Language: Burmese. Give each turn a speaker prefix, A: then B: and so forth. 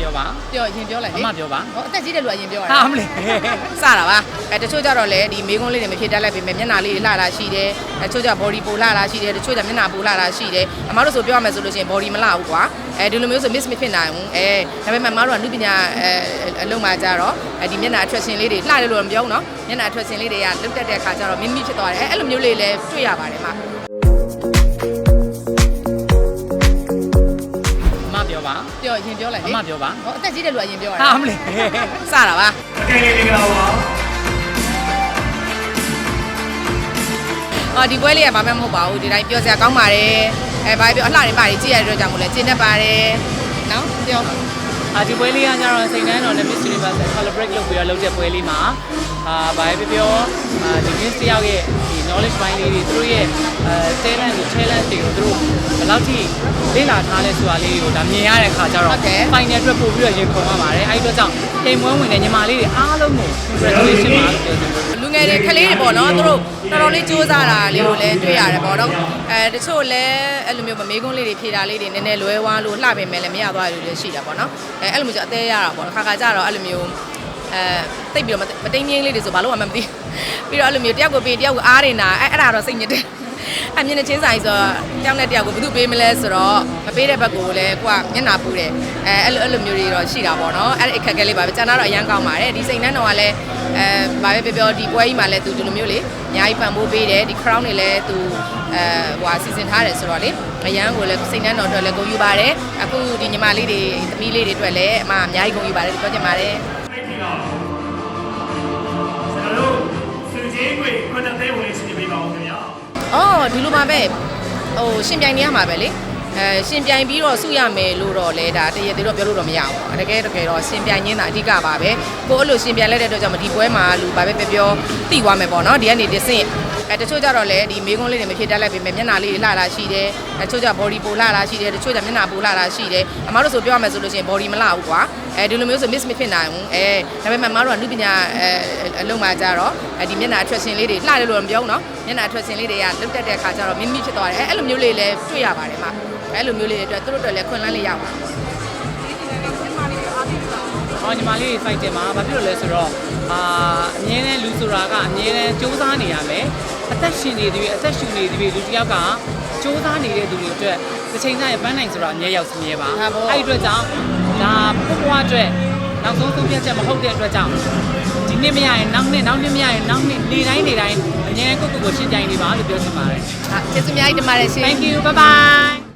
A: ပြောပါ
B: ပြောရင်ပြောလိုက်
A: အ
B: လေ
A: မပြောပါ
B: ဟောအသက်ကြီးတဲ့လူကရင်ပြောရ
A: ဟာ
B: တာ
A: မလေး
B: စတာပါအဲတချို့ကြတော့လေဒီမေးခွန်းလေးတွေမဖြေတတ်လိုက်ပေမဲ့မျက်နှာလေးတွေလှတာရှိတယ်အဲတချို့ကြ body ပိုလှတာရှိတယ်တချို့ကြမျက်နှာပိုလှတာရှိတယ်အမားတို့ဆိုပြောရမယ်ဆိုလို့ရှိရင် body မလှဘူးကွာအဲဒီလိုမျိုးဆို miss မဖြစ်နိုင်ဘူးအဲဒါပေမဲ့အမားတို့ကနုပညာအဲအလုံးမှာကြတော့အဲဒီမျက်နှာ attraction လေးတွေလှတယ်လို့တော့မပြောဘူးเนาะမျက်နှာ attraction လေးတွေကလုတ်တက်တဲ့အခါကျတော့မင်းမိဖြစ်သွားတယ်အဲအဲ့လိုမျိုးလေးလည်းတွေ့ရပါတယ်မှာ
A: အမ ပါပြော
B: ရင်ပြောလိုက်
A: အ
B: လေ
A: မပြောပါ
B: ဟောအသက်ကြီးတဲ့လူကရင်ပြောရတာ
A: ဟာမလေး
B: စတာပါ
C: ကဲကဲမင်္ဂလာပါ
B: အော်ဒီပွဲလေးကဘာမှမဟုတ်ပါဘူးဒီတိုင်းပြောစရာကောင်းပါတယ်အဲဘာပြောအလှတွေပါကြီးကြည့်ရတဲ့အတွက်ကြောင့်မို့လဲကျင်းတတ်ပါတယ်နော်ပြော
A: အာဒီပွဲလေးကကြတော့စိန်နှန်းတော်နဲ့ Miss Universe Collaborate လုပ်ပြီးတော့လုပ်တဲ့ပွဲလေးမှာ အာဘာပဲပြောပြောအာဒီ Miss တယောက်ရဲ့ဒီ knowledge ပိုင်းလေးတွေသူတို့ရဲ့အဲ talent ကို challenge တွေကိုသူတို့ဘယ်လောက်ထိလေ့လာထားလဲဆိုတာလေးတွေကိုဒါမြင်ရတဲ့အခါကျတော့ final အတွက်ပို့ပြီးတော့ရင်ခုန်ရပါတယ်အဲဒီအတွက်ကြောင့်တိမ်မွေးဝင်တဲ့ညီမလေးတွေအားလုံးကို congratulation ပါလို့ပြောချင်ပါတယ်
B: လူငယ်တွေကလေးတွေပေါ့နော်သူတို့တော်တော်လေးစူးစမ်းတာလေးကိုလည်းတွေ့ရတယ်ပေါ့နော်အဲတချို့လည်းအဲ့လိုမျိုးမမေးခွန်းလေးတွေဖြေတာလေးတွေနည်းနည်းလွဲဝါးလို့လှပင်မဲ့လည်းမရသွားるလည်းရှိတာပေါ့နော်အဲအဲ့လိုမျိုးကျအသေးရတာပေါ့နော်ခါခါကျတော့အဲ့လိုမျိုး အဲတိတ်ပြီးတော့မတိမ်ငင်းလေးတွေဆိုဘာလို့မှမသိပြီးတော့အဲ့လိုမျိုးတယောက်ကိုပေးတယောက်ကိုအားနေတာအဲ့အဲ့ဒါတော့စိတ်ညစ်တယ်အမြင်နဲ့ချင်းဆိုင်ဆိုတော့တယောက်နဲ့တယောက်ကိုဘယ်သူပေးမလဲဆိုတော့မပေးတဲ့ဘက်ကိုလည်းကိုကမျက်နှာပူတယ်အဲအဲ့လိုအဲ့လိုမျိုးတွေတော့ရှိတာပေါ့နော်အဲ့ဒီအခက်အခဲလေးပါပဲကျန်တာတော့အရန်ကောင်းပါတယ်ဒီစိတ်နှမ်းတော်ကလည်းအဲဘာပဲပြောပြောဒီပွဲကြီးမှာလည်းသူဒီလိုမျိုးလေအများကြီးပံ့ပိုးပေးတယ်ဒီ crown တွေလည်းသူအဲဟိုဟာစီစဉ်ထားတယ်ဆိုတော့လေအရန်ကိုလည်းစိတ်နှမ်းတော်အတွက်လည်းဂုဏ်ယူပါတယ်အခုဒီညီမလေးတွေသမီးလေးတွေအတွက်လည်းအမအများကြီးဂုဏ်ယူပါတယ်ပြောချင်ပါတယ်
C: ဖိတ် ပြီတော့ကျွန်တော်တို့စုချင်းတွေခွန်းတဲ့သေးဝင်စီပေးပါဦးခင်ဗျာ
B: အော်ဒီလိုပါပဲဟိုရှင်ပြိုင်နေရမှာပဲလေအဲရှင်ပြိုင်ပြီးတော့စုရမယ်လို့တော့လဲဒါတရသေးတော့ပြောလို့တော့မရဘူးပေါ့တကယ်တကယ်တော့ရှင်ပြိုင်ရင်းတာအဓိကပါပဲကိုအဲ့လိုရှင်ပြိုင်လိုက်တဲ့အတွက်ကြောင့်မဒီပွဲမှာလူဘာပဲပြောပြောတိသွားမယ်ပေါ့နော်ဒီကနေတစ်ဆင့် အဲတချို့ကြတော့လေဒီမေးခွန်းလေးတွေမဖြေတတ်လိုက်ပေမဲ့မျက်နှာလေးတွေလှတာရှိတယ်တချို့ကြ body ပိုလှတာရှိတယ်တချို့ကြမျက်နှာပိုလှတာရှိတယ်အမားတို့ဆိုပြောရမယ်ဆိုလို့ရှိရင် body မလှဘူးကွာအဲဒီလိုမျိုးဆို miss မဖြစ်နိုင်ဘူးအဲဒါပေမဲ့အမားတို့ကနုပညာအဲအလုံးမှာကြတော့အဲဒီမျက်နှာ attraction လေးတွေလှတယ်လို့တော့မပြောဘူးနော်မျက်နှာ attraction လေးတွေကလုတ်တက်တဲ့အခါကျတော့မင်းမိဖြစ်သွားတယ်အဲအဲ့လိုမျိုးလေးလည်းတွေ့ရပါတယ်မှာအဲ့လိုမျိုးလေးတွေအတွက်သူတို့အတွက်လည်းခွင့်လန်းလေးရပါတယ်။
A: အော်ညီမလေးတွေ fight တင်မှာဘာဖြစ်လို့လဲဆိုတော့အာအမြဲတမ်းလူဆိုတာကအမြဲတမ်းစူးစမ်းနေရမယ်။အသက်ရှင်နေသည်အသက်ရှူနေသည်လူတစ်ယောက်ကစူးစမ်းနေတဲ့သူတွေအတွက်တစ်ချိန်ကျရင်ပန်းနိုင်ဆိုတာအမြဲရောက်စမြဲပါ
B: ဟာပေါ့။
A: အဲ့ဒီအတွက်ကြောင့်ဒါဘွားအတွက်နောက်ဆုံးသုံးပြတ်ချက်မဟုတ်တဲ့အတွက်ကြောင့်ဒီနေ့မရရင်နောက်နေ့နောက်နေ့မရရင်နောက်နေ့နေတိုင်းနေတိုင်းအမြဲကိုယ့်ကိုယ်ကိုရှင်းပြနေပါလို့ပြောချင်ပါတယ်
B: ဟာကျေးဇူးအများကြီးတင်ပါတယ်ရှင်
A: Thank you bye bye